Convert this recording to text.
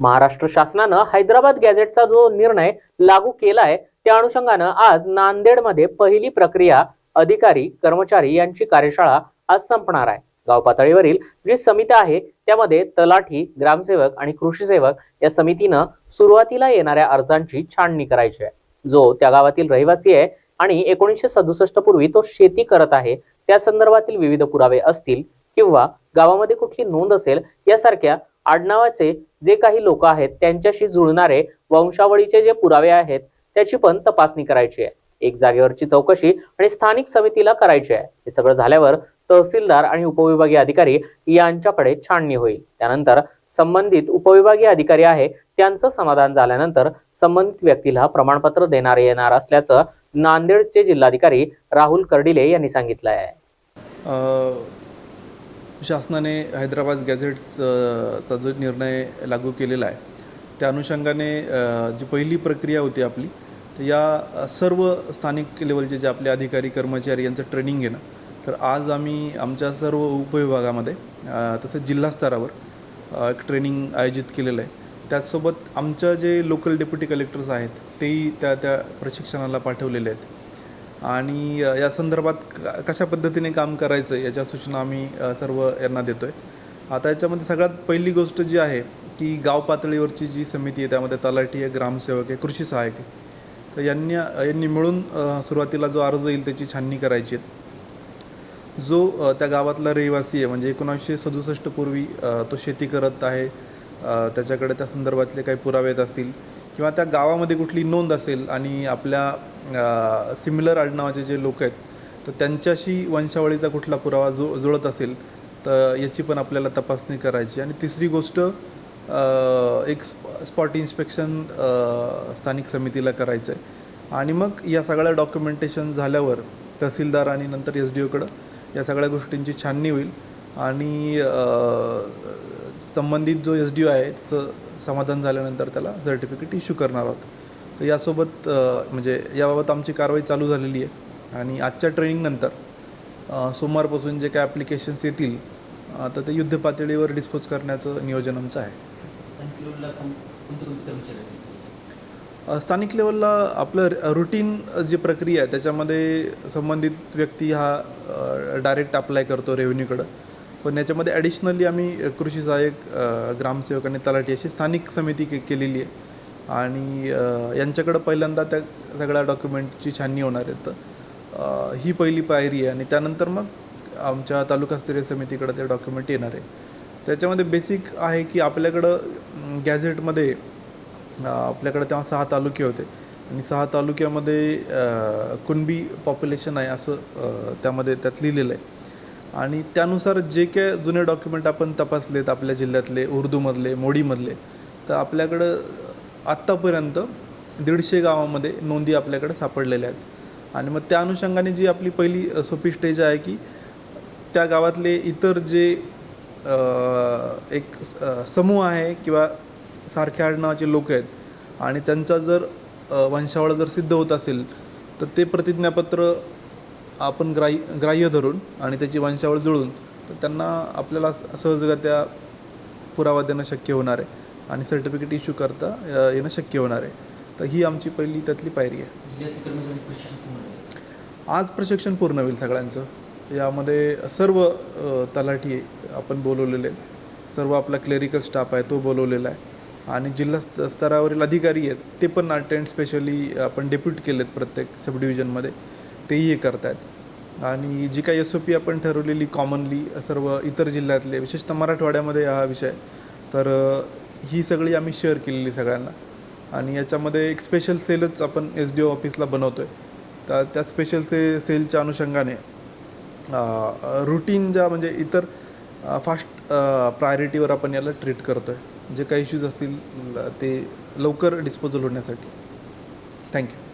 महाराष्ट्र शासनानं हैदराबाद गॅझेटचा जो निर्णय लागू केलाय त्या अनुषंगानं आज नांदेडमध्ये पहिली प्रक्रिया अधिकारी कर्मचारी यांची कार्यशाळा आज संपणार आहे. गाव पातळीवरील जी समिती आहे त्यामध्ये तलाठी ग्रामसेवक आणि कृषी सेवक या समितीनं सुरुवातीला येणाऱ्या अर्जांची छाननी करायची आहे. जो त्या गावातील रहिवासी आहे आणि एकोणीसशे सदुसष्ट पूर्वी तो शेती करत आहे त्या संदर्भातील विविध पुरावे असतील किंवा गावामध्ये कुठली नोंद असेल यासारख्या आडनावाचे जे काही लोक आहेत त्यांच्याशी जुळणारे वंशावळीचे जे पुरावे आहेत त्याची पण तपासणी करायची आहे. एक जागेवरची चौकशी आणि स्थानिक समितीला करायची आहे. हे सगळं झाल्यावर तहसीलदार आणि उपविभागीय अधिकारी यांच्याकडे छाननी होईल. त्यानंतर संबंधित उपविभागीय अधिकारी आहे त्यांचं समाधान झाल्यानंतर संबंधित व्यक्तीला प्रमाणपत्र देणार येणार असल्याचं नांदेडचे जिल्हाधिकारी राहुल कर्डिले यांनी सांगितलं आहे. शासनाने हैदराबाद गॅझेटचा जो निर्णय लागू केलेला आहे त्या अनुषंगाने जी पहिली प्रक्रिया होती आपली तर या सर्व स्थानिक लेवलचे जे आपले अधिकारी कर्मचारी यांचं ट्रेनिंग घेणं तर आज आम्ही आमच्या सर्व उपविभागामध्ये तसंच जिल्हा स्तरावर एक ट्रेनिंग आयोजित केलेलं आहे. त्याचसोबत आमच्या जे लोकल डेप्युटी कलेक्टर्स आहेत तेही त्या त्या प्रशिक्षणाला पाठवलेले आहेत. आणि या संदर्भात क- कशा पद्धतीने काम करायचं याच्या सूचना आम्ही सर्व यांना देतो आहे आता याच्यामध्ये सगळ्यात पहिली गोष्ट जी आहे की गाव पातळीवरची जी समिती आहे त्यामध्ये तलाठी आहे ग्रामसेवक आहे कृषी सहाय्यक आहे. तर यांनी यांनी मिळून सुरुवातीला जो अर्ज येईल त्याची छाननी करायची आहे. जो त्या गावातला रहिवासी आहे म्हणजे एकोणावीसशे सदुसष्ट पूर्वी तो शेती करत आहे त्याच्याकडे त्या संदर्भातले काही पुरावे येत असतील किंवा त्या गावामध्ये कुठली नोंद असेल आणि आपल्या सिमिलर आडनावाचे जे लोक आहेत तर त्यांच्याशी वंशावळीचा कुठला पुरावा जो जुळत असेल तर याची पण आपल्याला तपासणी करायची. आणि तिसरी गोष्ट एक स्प स्पॉट इन्स्पेक्शन स्थानिक समितीला करायचं आहे आणि मग या सगळ्या डॉक्युमेंटेशन झाल्यावर तहसीलदार आणि नंतर एस डी ओकडं या सगळ्या गोष्टींची छाननी होईल. आणि संबंधित जो एस डी ओ आहे त्याचं समाधान झाल्यानंतर त्याला सर्टिफिकेट इश्यू करणार आहोत. तर यासोबत म्हणजे याबाबत आमची कारवाई चालू झालेली आहे. आणि आजच्या ट्रेनिंगनंतर सोमवारपासून जे काय ॲप्लिकेशन्स येतील तर ते युद्ध पातळीवर डिस्पोज करण्याचं नियोजन आमचं आहे. स्थानिक लेवलला आपलं रुटीन जी प्रक्रिया आहे त्याच्यामध्ये संबंधित व्यक्ती हा डायरेक्ट अप्लाय करतो रेव्हेन्यूकडं पण याच्यामध्ये ॲडिशनली आम्ही कृषी सहाय्यक ग्रामसेवक आणि तलाठी अशी स्थानिक समिती के केलेली आहे. आणि यांच्याकडं पहिल्यांदा त्या सगळ्या डॉक्युमेंटची छाननी होणार आहे तर ही पहिली पायरी आहे. आणि त्यानंतर मग आमच्या तालुकास्तरीय समितीकडं ते डॉक्युमेंट येणार आहे. त्याच्यामध्ये बेसिक आहे की आपल्याकडं गॅझेटमध्ये आपल्याकडं आपल्याकडे तेव्हा सहा तालुके होते. आणि सहा तालुक्यामध्ये कुणबी पॉप्युलेशन आहे असं त्यामध्ये त्यात लिहिलेलं आहे. आणि त्यानुसार जे काय जुने डॉक्युमेंट आपण तपासलेत आपल्या जिल्ह्यातले उर्दूमधले मोडीमधले तर आपल्याकडं आत्तापर्यंत दीडशे गावामध्ये नोंदी आपल्याकडे सापडलेल्या आहेत. आणि मग त्या अनुषंगाने जी आपली पहिली सोपी स्टेज आहे की त्या गावातले इतर जे एक समूह आहे किंवा सारख्या आडनावाचे लोक आहेत आणि त्यांचा जर वंशावळ जर सिद्ध होत असेल तर ते प्रतिज्ञापत्र आपण ग्राह्य ग्राह्य धरून आणि त्याची वंशावळ जुळून तर त्यांना आपल्याला सहजगत्या पुरावा देणं शक्य होणार आहे आणि सर्टिफिकेट इश्यू करता येणं शक्य होणार आहे. तर ही आमची पहिली त्यातली पायरी आहे. आज प्रशिक्षण पूर्ण होईल सगळ्यांचं. यामध्ये सर्व तलाठी आपण बोलवलेले आहेत. सर्व आपला क्लेरिकल स्टाफ आहे तो बोलवलेला आहे. आणि जिल्हा स्त स्तरावरील अधिकारी आहेत ते पण अटेंड स्पेशली आपण डेप्युट केलेत प्रत्येक सब डिव्हिजनमध्ये तेही हे आहेत आणि जी काही एस ओ पी आपण ठरवलेली कॉमनली सर्व इतर जिल्ह्यातले विशेषतः मराठवाड्यामध्ये हा विषय तर ही सगळी आम्ही शेअर केलेली सगळ्यांना. आणि याच्यामध्ये एक स्पेशल सेलच आपण एस डी ओ ऑफिसला बनवतो आहे तर त्या स्पेशल से सेलच्या अनुषंगाने रुटीन ज्या म्हणजे इतर फास्ट प्रायोरिटीवर आपण याला ट्रीट करतो आहे जे काही इश्यूज असतील ते लवकर डिस्पोजल होण्यासाठी. थँक्यू